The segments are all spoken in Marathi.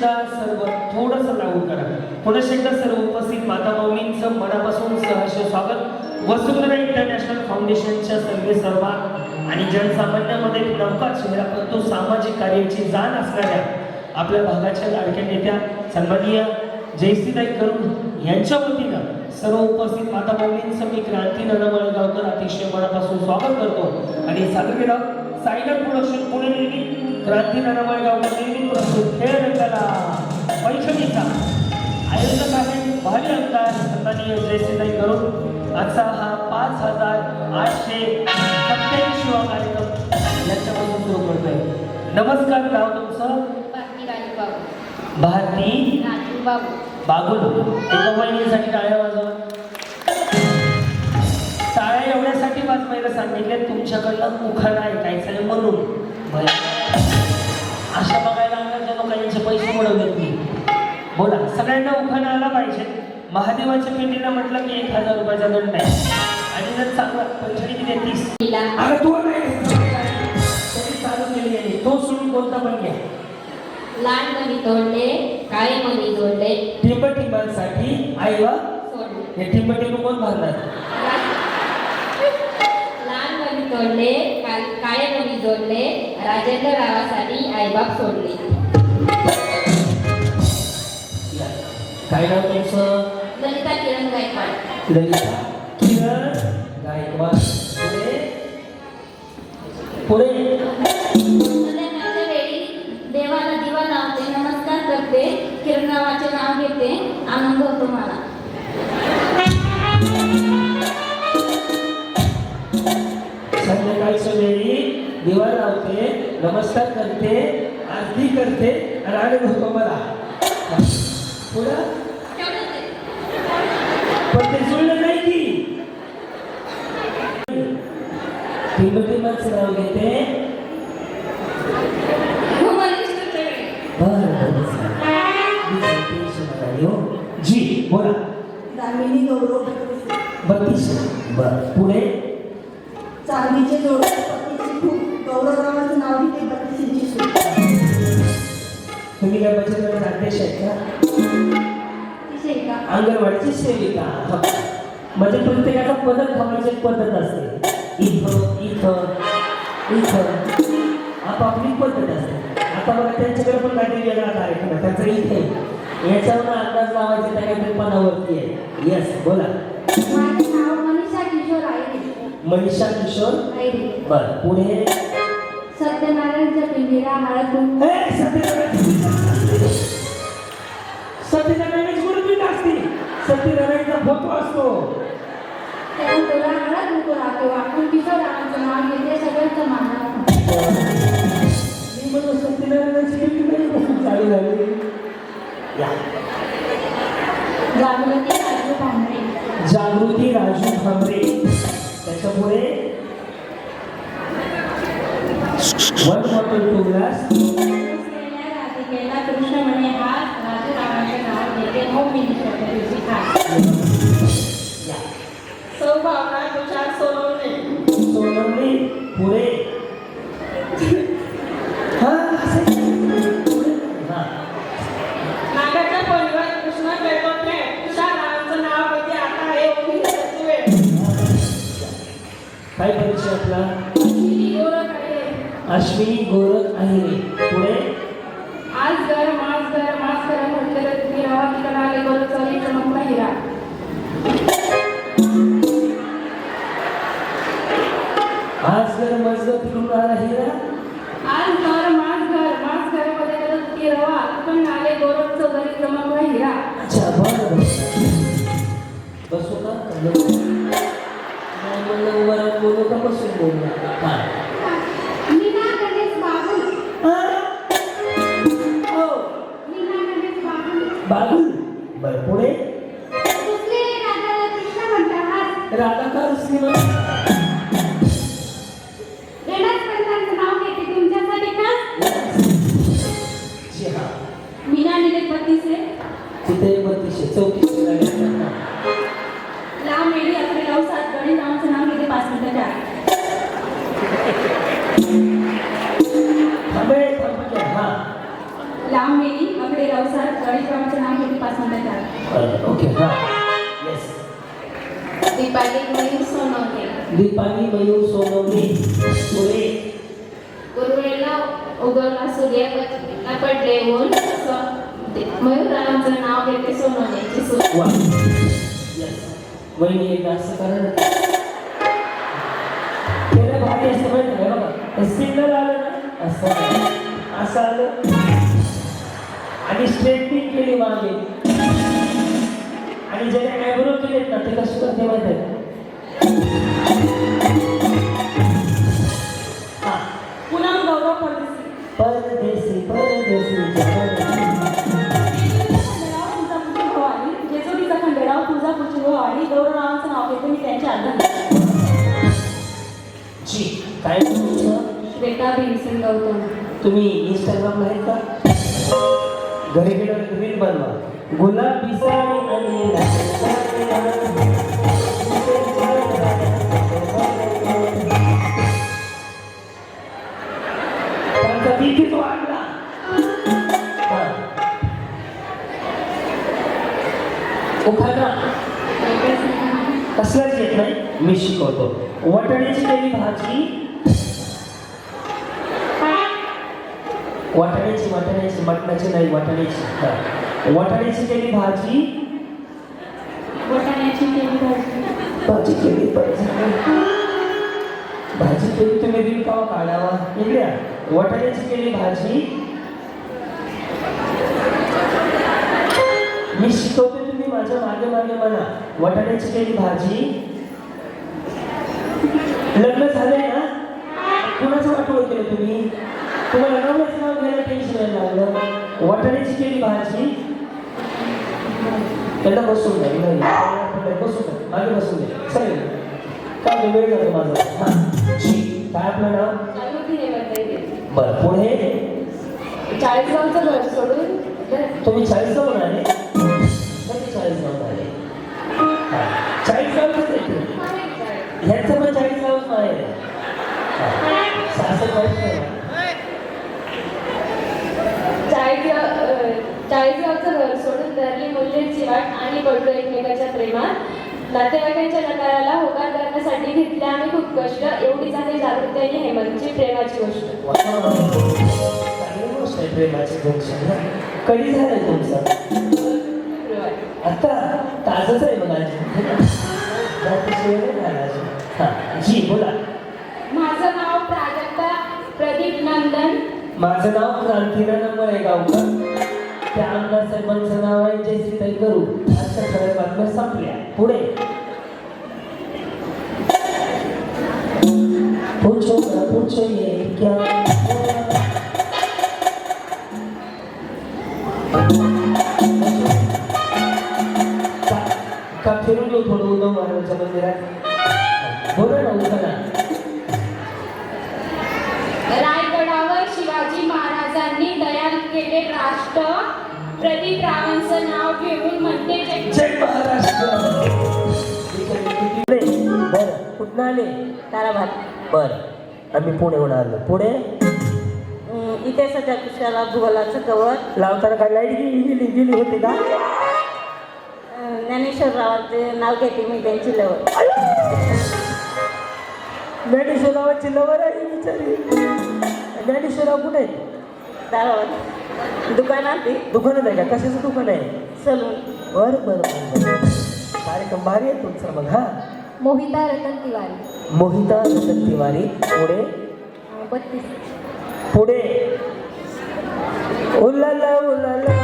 एकदा सर्व थोडस लागू करा. थोडंसं एकदा सर्व उपस्थित माता माऊलींचं मनापासून सहर्ष स्वागत. वसुंधरा इंटरनॅशनल फाउंडेशनच्या सर्वे सर्वात आणि जनसामान्यामध्ये नौका चेहरा परंतु सामाजिक कार्याची जाण असणाऱ्या आपल्या भागाच्या लाडक्या नेत्या सन्माननीय जयश्रीताई करून यांच्या वतीनं सर्व उपस्थित माता माऊलींचं मी क्रांती नरमळगावकर अतिशय मनापासून स्वागत करतो. आणि सादर केलं सायलंट प्रोडक्शन पुणे क्रांती नरमळगावकर निर्मित प्रस्तुत खेळ रंगाला पैठणीचा आयोजक आहे भावी अंकार सन्माननीय जयश्रीताई करून. आजचा हा पाच हजार आठशे सत्याऐंशी वा कार्यक्रम याच्यापासून सुरू करतोय. नमस्कार नाव तुमचं? भारती बागुल. एका महिन्यासाठी टाळ्या वाजवा. टाळ्या एवढ्यासाठी वाजवायला सांगितले तुमच्याकडनं उखाणा ऐकायचं आहे म्हणून. बरं. अशा बघायला आल्या लोकांचे पैसे बुडवलेत मी बोला सगळ्यांना उखाणा आला पाहिजे. महादेवाच्या पिंडीला म्हटलं की एक हजार रुपयाचा दंड आहे. आणि जर चांगला पैठणी किती? तीस. अरे तो नाही चालू केली आहे. तो सोडून कोणता पण घ्या. लहान मणी तोडले काळे मणी जोडले टिंब टिंबांसाठी आई वा हे टिंब टिंब कोण बांधणार? लहान मणी तोडले मणी जोडले राजेंद्र रावासाठी आईबाप सोडले. काय नाव तुमचं? ललिता किरण गायकवाड. ललिता. किरण गायकवाड. पुढे? देवाला दिवा लावते नमस्कार करते किरण रावाचे नाव घेते आनंद होतो मला. नमस्कार करते आरती करते आणि आनंद होतो मला पुढं. पण ते जुळलं नाही की. टिंबटिंबाचं नाव घेते. हो. जी बोला. दामिनी गौरव बत्तीस. बर पुढे? चांदीचे जोड खूप गौरवरावाचं तुम्ही काय बचत गटाचे अध्यक्ष आहेत का? अंगणवाडीची सेविका. हा. म्हणजे प्रत्येकाचा पदक खावायची पद्धत असते. इथं इथं इथं. आपापली पद्धत असते. आता बघा त्यांच्याकडे पण काहीतरी वेगळा कार्यक्रम आहे. त्यांचा इथे याच्यावर अंदाज लावायचे त्या काहीतरी पदावरती आहे. येस बोला. मनीषा किशोर मनीषा किशोर? बर पुढे? सत्यनारायणच्या पिंजरा हळद सत्यनारायण गुरुजी असते सत्यनारायणचा फोटो असतो तुला हळद राहतो आपण किशोर रावांचं नाव घेते सगळ्यांचं मान मी म्हणतो सत्यनारायणाची किती तरी गोष्ट चालू झाली. जागृती राजू भांबरे जागृती राजू भांबरे त्याच्या या सौभावना तुषार सोनवणे सोनवणे पुढे अश्विनी गोरख आहे पुढे? आज घर मास घर मास घर म्हटलं तर तुम्ही राहा तिकडे आले गोरख चौरी चमकला हिरा आज जर मजल तिकडून आला हिरा? आज घर मास घर मास घरमध्ये करत तुम्ही रवा पण आले गोरख चौधरी चमकला हिरा अच्छा बरं बसू का? बोलू का बसून बोलू? हा मीना निलेश बत्तीसे तिथे बत्तीसशे चौतीसशे गाड्या लांब मेली अकरे नऊ सात गणेश नावाचं नाव घेते पाच मिनिटाच्या आत. थांबे थांबे हा. लांब मेली अकडे वासंत जाधव ओके हां. येस दीपाली मयूर सोनवणे. दीपाली मयूर सोनवणे. पुढे उर्वेला उगवला सूर्य पडले ऊन मयूररावांचं नाव घेते सोनवण्याची सून वहिनी एकदा असं करा ना केलं भारी असं माहिती आहे बघा सिग्नल आलं ना असं असं आलं आणि स्ट्रेटनिंग केली मागे आणि ज्याने ॲब्रो केलेत ना ते कसे करते माहिती आहे हा पुन्हा गौरव परदेशी परदेशी तुळजापूरची भवानी गौरवरावांचं नाव घेते मी त्यांच्या आधार जी काय तुमचं? श्वेता भीमसेन गौतम. तुम्ही इंस्टाग्रामला आहेत का? घरी गेल्यावर रील बनवा. गुलाबी साडी आणि त्यांचा बीपीच वाढला हा. उखाणा कसलाच येत नाही मी शिकवतो. वाटाण्याची केली भाजी. वाटाण्याची वाटाण्याची मटणाची नाही वाटाण्याची. वाटाण्याची केली भाजी. बोटाण्याची केली भाजी. भाजी केली पाहिजे भाजी केली तुम्ही रील कावा काढावा. इकड्या वाटाण्याची केली भाजी. मी शिकवते माझ्या मागे मागे म्हणा वाटाण्याची केली भाजी. लग्न झालंय ना कुणाचं वाटोळ केलं तुम्ही? तुम्हाला नवऱ्याचं नाव घ्यायला टेन्शन यायला लागलं. वाटाण्याची केली भाजी. त्यांना बसून नाही, नाही, बसून मागे बसून द्या चालेल काय नाही, वेळ जातो माझा. काय आपलं नाव? बरं पुढे? चाळीसगावचं घर सोडून. तुम्ही चाळीस जाऊन आले? कधी चाळीस आले हां चाळीस तुम्ही ह्यांचं पण चाळीस आहे हां. सासर चाळीस चाळीसगावचं घर सोडून धरली मूल्यांची वाट आणि पडलो एकमेकाच्या प्रेमात नातेवाईकांच्या नकाराला होकार करण्यासाठी घेतले आम्ही खूप कष्ट. एवढीच आहे जागृती आणि हेमंतची प्रेमाची गोष्ट. प्रेमाची गोष्ट. कधी झालंय तुमचं? आता ताजच आहे. हां जी बोला. माझं नाव प्राजक्ता प्रदीप नंदन. माझं नाव क्रांतीना नंबर आहे गावकर. त्या आमदार साहेबांचं नाव आहे जयसीताई करू आजच्या खऱ्या बातम्या संपल्या. पुढे. केले राष्ट्र प्रदीप रावांचं नाव घेऊन म्हणते जय जय महाराष्ट्र. बरं कुठं आले? ताराभात बरं आम्ही पुण्याहून आलो पुढे? अं, इतिहासाच्या विषयाला भूगोलाचं कवच लावताना काय लाइट गेली गेली गेली होती का? ज्ञानेश्वररावांचे नाव घेते मी त्यांची लवळ ज्ञानेश्वरावाची लवर आहे ही बिचारी. ज्ञानेश्वराव कुठे आहे ताराभात दुकानात ते दुकानात आहे का? कशाचं दुकान आहे? सलून बरं बरं. कार्यक्रम भारी आहे तुमचा मग हा? मोहिता रतन तिवारी. मोहिता रतन तिवारी पुढे? बत्तीस. पुढे? उलाला उलाला.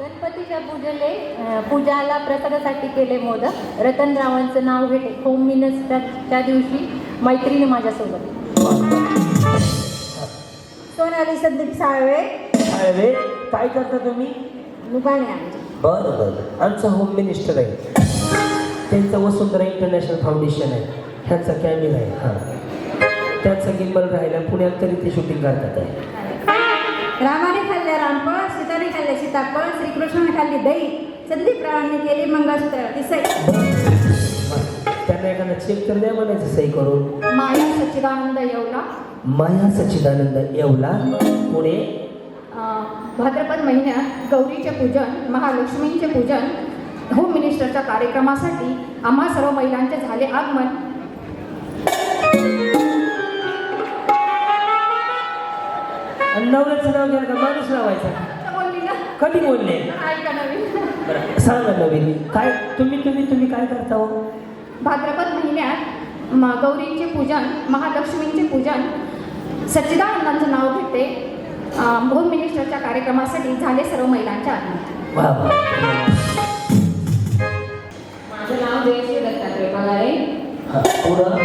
गणपतीच्या पूजेले अं, पूजाला प्रसादासाठी केले मोदक. रतनरावांचं नाव घेते. होम मिनिस्टरच्या दिवशी मैत्रिणी माझ्यासोबत. सोनाली संदीप साळवे. साळवे काय करता तुम्ही? आमची. बरं बरं. आमचा होम मिनिस्टर आहे. त्यांचं वसुंधरा इंटरनॅशनल फाउंडेशन आहे. ह्यांचा कॅमेरा आहे. हां. त्यांचा गिंबल राहिला पुण्यात तरी ते शूटिंग करतात. आहे रामाने खाल्ले रामफळ सीताने खाल्ले सीताफळ श्रीकृष्णाने खाल्ली दही संदीपरावांनी केली मंगळसूत्र तिसई त्यांना एखादा चेक तर द्या म्हणायचं सही करून. माया सच्चिदानंद येवला. माया सच्चिदानंद येवला पुणे. भाद्रपद महिन्यात गौरीचे पूजन महालक्ष्मींचे पूजन होम मिनिस्टरच्या कार्यक्रमासाठी आम्हा सर्व महिलांचे झाले आगमन. आणि नवऱ्याचं नाव घ्याल का माणूस लावायचा? बोलली ना. कधी बोलले? सांगा नवीन. काय तुम्ही तुम्ही तुम्ही काय करता हो? भाद्रपद महिन्यात गौरींचे पूजन महालक्ष्मींचे पूजन सच्चिदानंदांचं नाव घेते. होम मिनिस्टरच्या कार्यक्रमासाठी झाले सर्व महिलांचे आगमन वा वा. माझं नाव जयश्री दत्तात्रय पगारे. पुढं?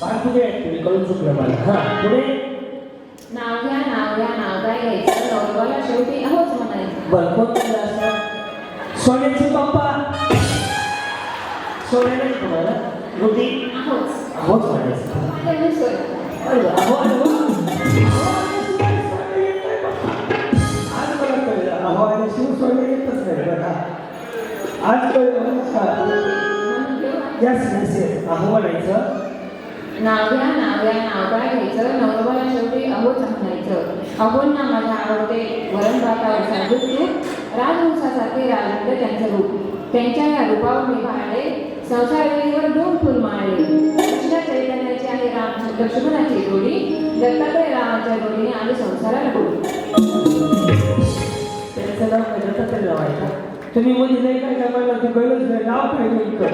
सांगा पुढे कळून चुकलं मला. हा पुढे? नाव घ्या नाव घ्या नाव काय घ्यायचं नवरबाला शेवटी होच म्हणायचं बरं कोण तुला असं सोन्याचे पप्पा. सोन्या नाही तुम्हाला? रुटी होच आज शिवस्वामी येतच नाही बरं आज कळलं मला. अहो म्हणायचं घ्यायचं शेवटी अहोंना माझ्या आवडते वरण भातावर साजूक तूप राजवंशासारखे राजवते त्यांचं रूप त्यांच्या या रूपावर मी पाहिले संसार वेळीवर दोन फुल माळले कृष्ण चैतन्याची आहे राम लक्ष्मणाची गोडी दत्तात्रय रामाच्या जोडीने आले संसाराला गोडी त्याचं नाव काय दत्तात्रय लावायचं. तुम्ही मध्ये नाही काय काय म्हणलं ते कळलंच नाही नाव काय नेमकं?